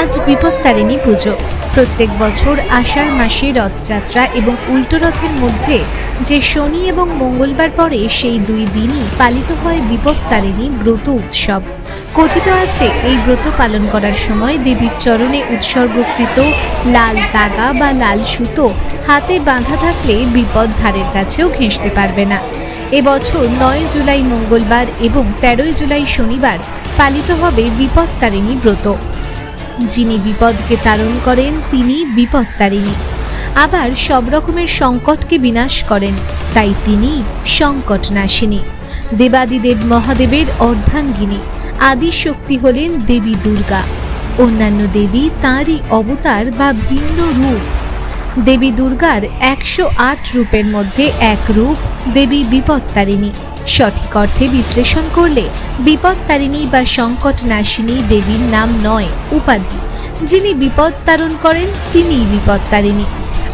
আজ বিপত্তারিণী পুজো। প্রত্যেক বছর আষাঢ় মাসে রথযাত্রা এবং উল্টো রথের মধ্যে যে শনি এবং মঙ্গলবার পরে সেই দুই দিনই পালিত হয় বিপত্তারিণী ব্রত উৎসব। কথিত আছে, এই ব্রত পালন করার সময় দেবীর চরণে উৎসর্গকৃত লাল দাগা বা লাল সুতো হাতে বাঁধা থাকলে বিপদ ধারের কাছেও ঘেঁষতে পারবে না। এবছর নয় জুলাই মঙ্গলবার এবং তেরোই জুলাই শনিবার পালিত হবে বিপত্তারিণী ব্রত। যিনি বিপদকে তারণ করেন, তিনি বিপত্তারিণী আবার সব রকমের সংকটকে বিনাশ করেন, তাই তিনি সংকট নাশিনী দেবাদিদেব মহাদেবের অর্ধাঙ্গিনী আদি শক্তি হলেন দেবী দুর্গা। অন্যান্য দেবী তাঁরই অবতার বা ভিন্ন রূপ। দেবী দুর্গার একশো আট রূপের মধ্যে এক রূপ, দেবী বিপত্তারিণী। সঠিক অর্থে বিশ্লেষণ করলে বিপত্তারিণী বা সংকট নাশিনী দেবীর নাম নয়, উপাধি। যিনি বিপদ তারণ করেন, তিনিই বিপত্তারিণী।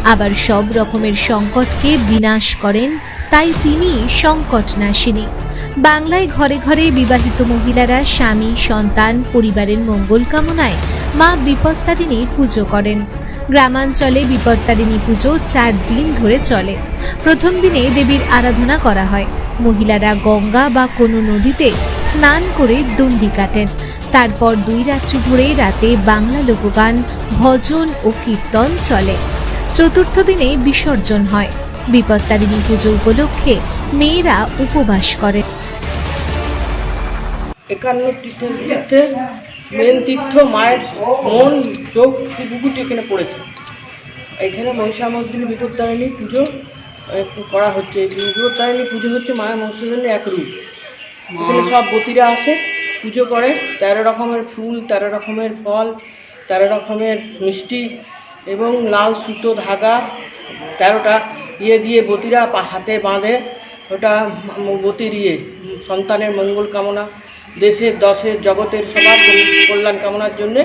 আবার সব রকমের সংকটকে বিনাশ করেন, তাই তিনি সংকট নাশিনী বাংলায় ঘরে ঘরে বিবাহিত মহিলারা স্বামী, সন্তান, পরিবারের মঙ্গল কামনায় মা বিপত্তারিণীর পুজো করেন। গ্রামাঞ্চলে বিপত্তারিণী পুজো চার দিন ধরে চলে। প্রথম দিনে দেবীর আরাধনা করা হয়। মহিলারা গঙ্গা বা কোনো নদীতে স্নান করে দণ্ডি কাটেন। তারপর দুই রাত্রি ধরে রাতে বাংলা লোকগান, ভজন ও কীর্তন চলে। চতুর্থ দিনে বিসর্জন হয়। বিপত্তারিণী পুজো উপলক্ষে মেয়েরা উপবাস করে। মেন তীর্থ মায়ের মন, চোখ বুকুটি এখানে পড়েছে। এখানে মহিষামর্দিনী বিপত্তারিণী পুজো করা হচ্ছে। এই বিপত্তারিণী পুজো হচ্ছে মায়ের মহিষামর্দিনীর এক রূপ। এখানে সব বতীরা আসে, পুজো করে। তেরো রকমের ফুল, তেরো রকমের ফল, তেরো রকমের মিষ্টি এবং লাল সুতো, ধাগা, তেরোটা ইয়ে দিয়ে বতীরা হাতে বাঁধে। ওটা বতির ইয়ে সন্তানের মঙ্গল কামনা। দেশের, দশের, জগতের সবার কল্যাণ কামনার জন্যে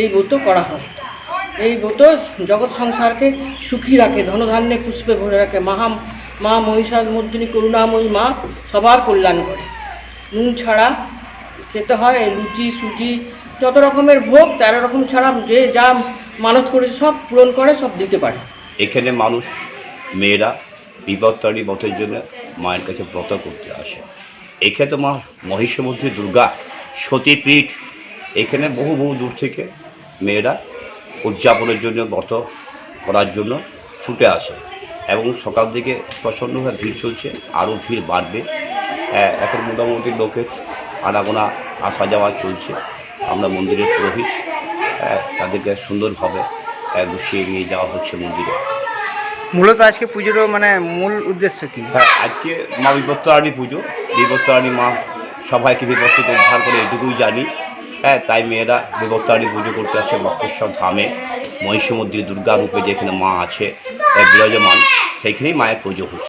এই ব্রত করা হয়। এই ব্রত জগৎ সংসারকে সুখী রাখে, ধনধান্যে পুষ্পে ভরে রাখে। মহা মা মহিষার মর্দিনী, করুণাময়ী মা সবার কল্যাণ করে। নুন ছাড়া খেতে হয়, লুচি, সুজি, যত রকমের ভোগ, তেরো রকম ছাড়া যে যা মানত করে সব পূরণ করে, সব দিতে পারে। এখানে মানুষ, মেয়েরা বিপত্তারী ব্রতের জন্য মায়ের কাছে ব্রত করতে আসে। এখানে তো মা মহিষমূর্তি দুর্গা সতীপীঠ এখানে বহু বহু দূর থেকে মেয়েরা উদযাপনের জন্য ব্রত করার জন্য ছুটে আসে এবং সকাল থেকে প্রচণ্ডভাবে ভিড় চলছে আরও ভিড় বাড়বে। হ্যাঁ, এখন মোটামুটি লোকের আনাগোনা আসা যাওয়া চলছে। আমরা মন্দিরের পুরোহিত হ্যাঁ, তাদেরকে সুন্দরভাবে হ্যাঁ, গুছিয়ে নিয়ে যাওয়া হচ্ছে মন্দিরে। মূলত আজকে পুজোর মানে মূল উদ্দেশ্য কি? হ্যাঁ আজকে মা বিপত্তারাণী পুজো। বিপত্তারাণী মা সবাইকে বিপদ উদ্ধার করে এটুকুই জানি। হ্যাঁ তাই মেয়েরা বিপত্তারাণী পুজো করতে আসে মক্কেশ্বর ধামে। মহিষমন্দির দুর্গা রূপে যেখানে মা আছে বিরাজমান, সেইখানেই মায়ের পুজো হচ্ছে।